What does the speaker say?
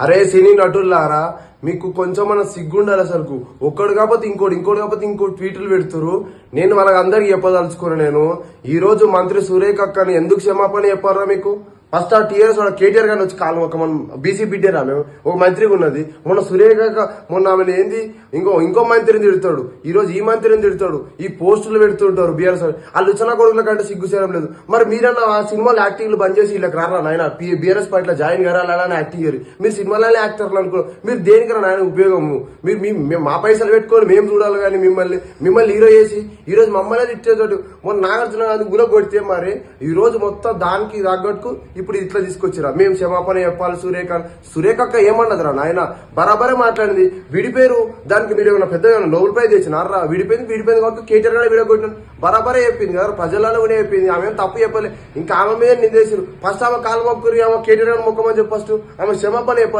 అరే సినీ నటులారా మీకు కొంచెం మన సిగ్గుండాలి అసలు ఒక్కడు కాకపోతే ఇంకోటి ఇంకోటి కాకపోతే ఇంకోటి ట్వీట్లు పెడుతురు. నేను వాళ్ళకి అందరికి చెప్పదలుచుకున్నాను నేను. ఈ రోజు మంత్రి సురేఖ అక్కని ఎందుకు క్షమాపణ చెప్పారా మీకు? ఫస్ట్ ఆ టీఆర్ఎస్ వాడు కేటీఆర్ గారిని వచ్చి కాలం ఒక మనం బీసీ బిడ్డరా మేము? ఒక మంత్రిగా ఉన్నది. మొన్న సురేఖ మొన్న ఆమె ఏంది? ఇంకో ఇంకో మంత్రిని తిడతాడు? ఈ రోజు ఈ మంత్రిని తిడతాడు? ఈ పోస్టులు పెడుతుంటారు బీఆర్ఎస్ వాళ్ళు. ఇచ్చిన కొడుకుల కంటే సిగ్గు చేయడం లేదు. మరి మీరన్నా ఆ సినిమాలు యాక్టింగ్లు బంద్ చేసి వీళ్ళకి రారా నాయన? బీఆర్ఎస్ పార్టీలో జాయిన్ కరాలని అలానే యాక్టింగ్ చేయరు. మీరు సినిమాలనే యాక్టర్లు అనుకో మీరు దేనికి నాయన ఉపయోగము? మీరు మేము మా పైసలు పెట్టుకొని మేము చూడాలి కానీ మిమ్మల్ని మిమ్మల్ని హీరో చేసి ఈ రోజు మమ్మల్ని ఇచ్చేటట్టు మొన్న నాగార్జున గారిని గుల కొడితే మరి ఈ రోజు మొత్తం దానికి తగ్గట్టుకు ఇప్పుడు ఇట్లా తీసుకొచ్చిరా. మేము క్షమాపణ చెప్పాలి సురేఖ సురేఖక్క సురేఖ అక్క ఏమన్నదిరా నాయన? బరాబరే మాట్లాడింది. విడిపోయారు. దానికి మీరు ఏమైనా పెద్ద నోబుల్ తెచ్చినారా? విడిపోయింది విడిపోయింది కాబట్టి కేటీఆర్ గారు విడగొట్టిన బరాబరే చెప్పింది కదా ప్రజలలో కూడా చెప్పింది. ఆమె తప్పు చెప్పలే. ఇంకా ఆమె మీద నిందేశారు ఫస్ట్ ఆమె కాలు మొక్కురు ఆమె కేటీఆర్ గారు మొక్కమని చెప్పు ఫస్ట్ ఆమె క్షమాపణ చెప్పాలి.